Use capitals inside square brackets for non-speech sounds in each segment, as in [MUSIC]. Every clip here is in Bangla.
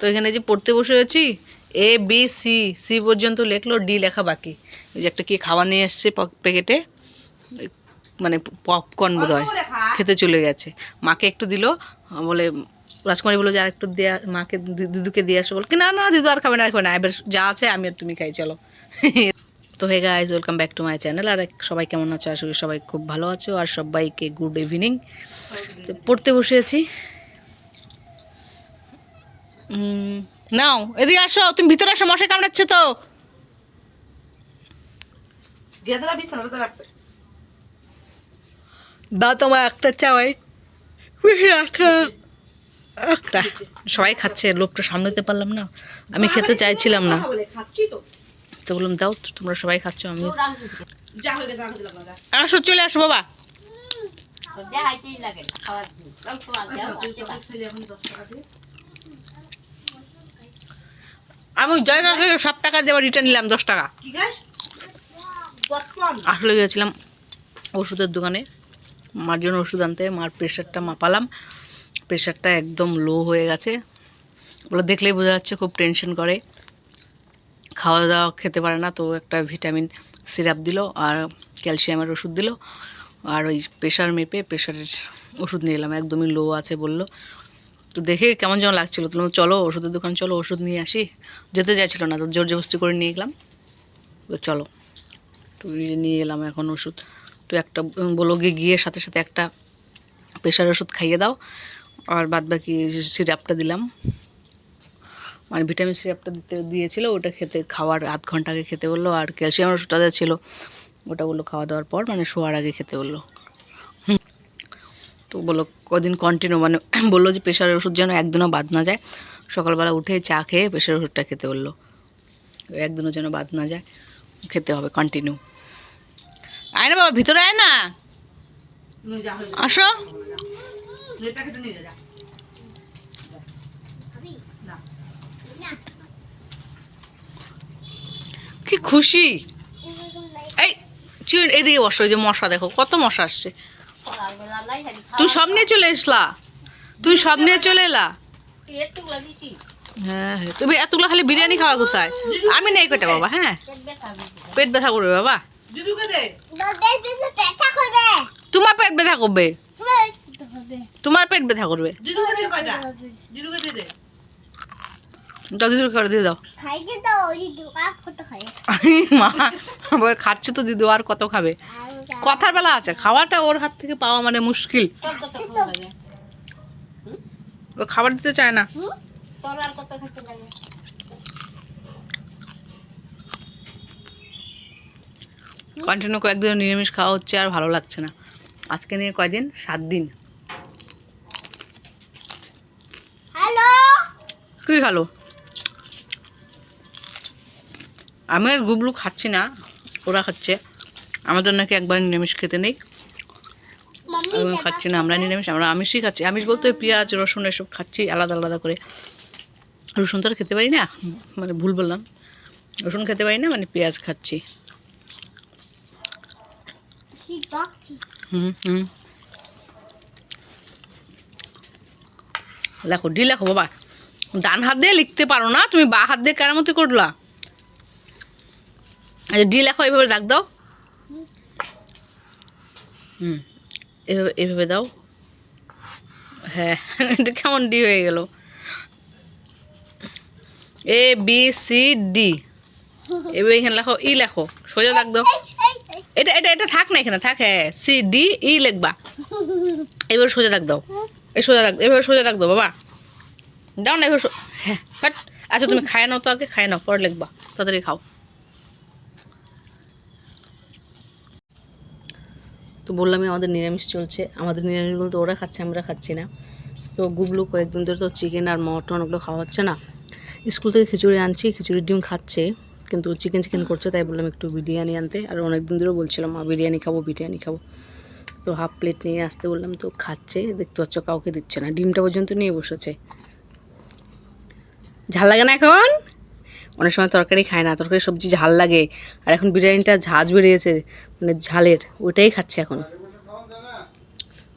তো এখানে যে পড়তে বসে আছি এ বি সি সি পর্যন্ত লেখলো ডি লেখা বাকি। এই যে একটা কি খাবার নিয়ে এসছে প্যাকেটে? মানে পপকর্ন বোধ হয় খেতে চলে গেছে। মাকে একটু দিল বলে রাজকুমারী বলল যে আর একটু দেয়া মাকে দিদুকে দিয়ে আসো। বল কি না না দিদু আর খাবে না খাবে না। এবার যা আছে আমি আর তুমি খাই চলো। তো hey guys welcome back to my channel আর সবাই কেমন আছো? আসলে সবাই খুব ভালো আছো আর সবাইকে গুড ইভিনিং তো পড়তে বসে আছি। নাও এদিকে আসো তুমি ভিতরে আসো মশা কামড়াচ্ছে তো। দাও তোমার একটা চাওয়াই। একটা সবাই খাচ্ছে লোকটা সামলাতে পারলাম না। আমি খেতে চাইছিলাম না। কথা বলে খাচ্ছি তো। তো বললাম দাও তোমরা সবাই খাচ্ছ আমি যা হয়ে গেছে আমাদের লাগা আসো চলে আসো বাবা। খেলে এখন দশ টাকা দিয়ে আমি ওই জায়গা থেকে সব টাকা আবার রিটার্ন নিলাম দশ টাকা। আসলে গিয়েছিলাম ওষুধের দোকানে। মার জন্য ওষুধ আনতে মার প্রেশারটা মাপালাম। প্রেশারটা একদম লো হয়ে গেছে। ওগুলো দেখলেই বোঝা যাচ্ছে খুব টেনশন করে। খাওয়া দাওয়া খেতে পারে না তো একটা ভিটামিন সিরাপ দিল আর ক্যালসিয়ামের ওষুধ দিল। আর ওই প্রেশার মেপে প্রেশারের ওষুধ নিয়ে এলাম একদমই লো আছে বলল। তো দেখে কেমন যেন লাগছিল। তো চলো, ওষুধের দোকান, চলো, ওষুধ নিয়ে আসি। যেতে চাইছিল না, তো জোর জবস্তি করে নিয়ে গেলাম। তো চলো, তো নিয়ে এলাম এখন ওষুধ। তো একটা বলল গিয়ে গিয়ে সাথে সাথে একটা প্রেশার ওষুধ খাইয়ে দাও। আর বাদ বাকি সিরাপটা দিলাম। মানে ভিটামিন সিরাপটা দিতে, দিয়েছিল, ওটা খেতে, খাওয়ার আধ ঘণ্টা আগে খেতে বলল। আর ক্যালসিয়াম ওষুধটা ছিল, ওটা বলল খাওয়া দাওয়ার পর মানে শোয়ার আগে খেতে বলল। তো বলল, কদিন কন্টিনিউ মানে [CLEARS THROAT] বলল যে প্রেশারের ওষুধ যেন একদিনও বাদ না যায়। সকালবেলা উঠে চা খেয়ে প্রেশার ওষুধটা খেতে বলল, একদিনও যেন বাদ না যায়, খেতে হবে কন্টিনিউ আয় না বাবা, ভিতরে আয় না। আসো। কি খুশি। এই এদিকে বসো ওই যে মশা দেখো, কত মশা আসছে। তুই সব নিয়ে চলে এসলা। তুই সব নিয়ে চলে এলা। হ্যাঁ হ্যাঁ। তুমি এতগুলো খালি বিরিয়ানি খাওয়া কোথায়? আমি নেই কটা বাবা হ্যাঁ? পেট ব্যথা করবে বাবা। তোমার পেট ব্যথা করবে? তোমার পেট ব্যথা করবে? দিদুর খাবার দিয়ে দাও। মা খাচ্ছে তো দিদু আর কত খাবে? কথার বেলা আছে খাওয়াটা ওর হাত থেকে পাওয়া মানে মুশকিল। ও খাবার দিতে চায় না। কন্টিনিউ কয়েকদিন নিরামিষ খাওয়া হচ্ছে আর ভালো লাগছে না। আজকে নিয়ে কয়দিন? সাত দিন। হ্যালো? কি খালো? আমি আর গুবলু খাচ্ছি না ওরা খাচ্ছে। আমাদের নাকি একবার নিরামিষ খেতে নেই? আমি খাচ্ছি না আমরা নিরামিষ আমরা আমিষই খাচ্ছি। আমিষ বলতে পেঁয়াজ রসুন এসব খাচ্ছি আলাদা আলাদা করে। রসুন তো আর খেতে পারি না মানে ভুল বললাম। রসুন খেতে পারি না মানে পেঁয়াজ খাচ্ছি। হুম হুম। লেখো ডি লেখো বাবা। ডান হাত দিয়ে লিখতে পারো না তুমি বা হাত দিয়ে কেরামতি করলা। আচ্ছা ডি লেখো এইভাবে রাখ দাও। হুম। এভাবে এভাবে দাও। হ্যাঁ এটা কেমন ডি হয়ে গেল? এ বি সি ডি এবার এখানে লেখো ই লেখো। সোজা দাগ দাও। এটা এটা এটা থাক না এখানে থাক হ্যাঁ সি ডি ই লিখবা। এবার সোজা দাগ দাও। এই সোজা দাগ এভাবে সোজা দাগ দাও বাবা। দাও না এবার হ্যাঁ। আচ্ছা তুমি খায় নাও তো আগে খায় নাও পরে লিখবা। তাড়াতাড়ি খাও। তো বললামই আমাদের নিরামিষ চলছে। আমাদের নিরামিষ বলতে ওরা খাচ্ছে, আমরা খাচ্ছি না। তো গুবলু কয়েকদিন ধরে তো চিকেন আর মটন ওগুলো খাওয়া হচ্ছে না। স্কুল থেকে খিচুড়ি আনছি, খিচুড়ির ডিম খাচ্ছে, কিন্তু চিকেন চিকেন করছে, তাই বললাম একটু বিরিয়ানি আনতে। আর অনেক দিন ধরেও বলছিলাম, মা, বিরিয়ানি খাব বিরিয়ানি খাব। তো হাফ প্লেট নিয়ে আসতে বললাম, তো খাচ্ছে, দেখতে পাচ্ছ কাউকে দিচ্ছে না। ডিমটা পর্যন্ত নিয়ে বসেছে। ঝাল লাগে না এখন? অনেক সময় তরকারি খায় না তরকারি সবজি ঝাল লাগে, আর এখন বিরিয়ানিটা ঝাঁজ বেরিয়েছে মানে ঝালের, ওইটাই খাচ্ছে এখন।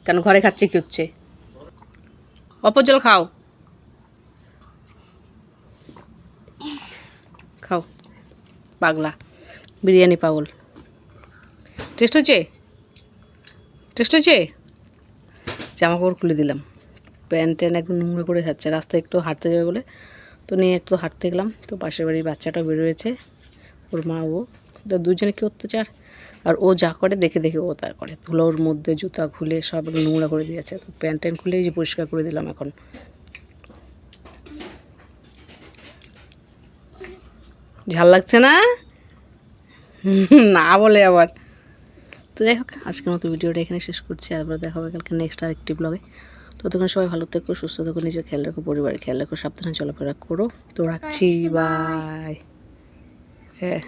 কেন ঘরে খাচ্ছে কি হচ্ছে? অপর জল খাও। খাও। পাগলা, বিরিয়ানি পাগল। টেস্ট হচ্ছে টেস্ট হচ্ছে জামা কাপড় খুলে দিলাম। প্যান্ট ট্যান্ট একদম নোংরা করে খাচ্ছে, রাস্তায় একটু হাঁটতে যাবে বলে তো নিয়ে একটু হাঁটতে গেলাম, তো পাশের বাড়ির বাচ্চাটা বেরোয়েছে, ওর মা, ও। তো দুজনে কি অত্যাচার? আর ও যা করে, দেখে দেখে ও তা করে। ধুলোর মধ্যে জুতা খুলে সব নোংরা করে দিয়েছে তো প্যান্ট ট্যান্ট খুলে যে পরিষ্কার করে দিলাম এখন। ঝাল লাগছে না? না বলে আবার। তো যাই হোক, আজকের মতো ভিডিওটা এখানে শেষ করছি। আবার দেখা হবে কালকে নেক্সট আরেকটি ব্লগে তো তখন সবাই ভালো থেকো সুস্থ থেকো নিজের খেয়াল রাখো পরিবারের খেয়াল রাখো সাবধানে চলাফেরা করো। তো রাখছি বাই হ্যাঁ।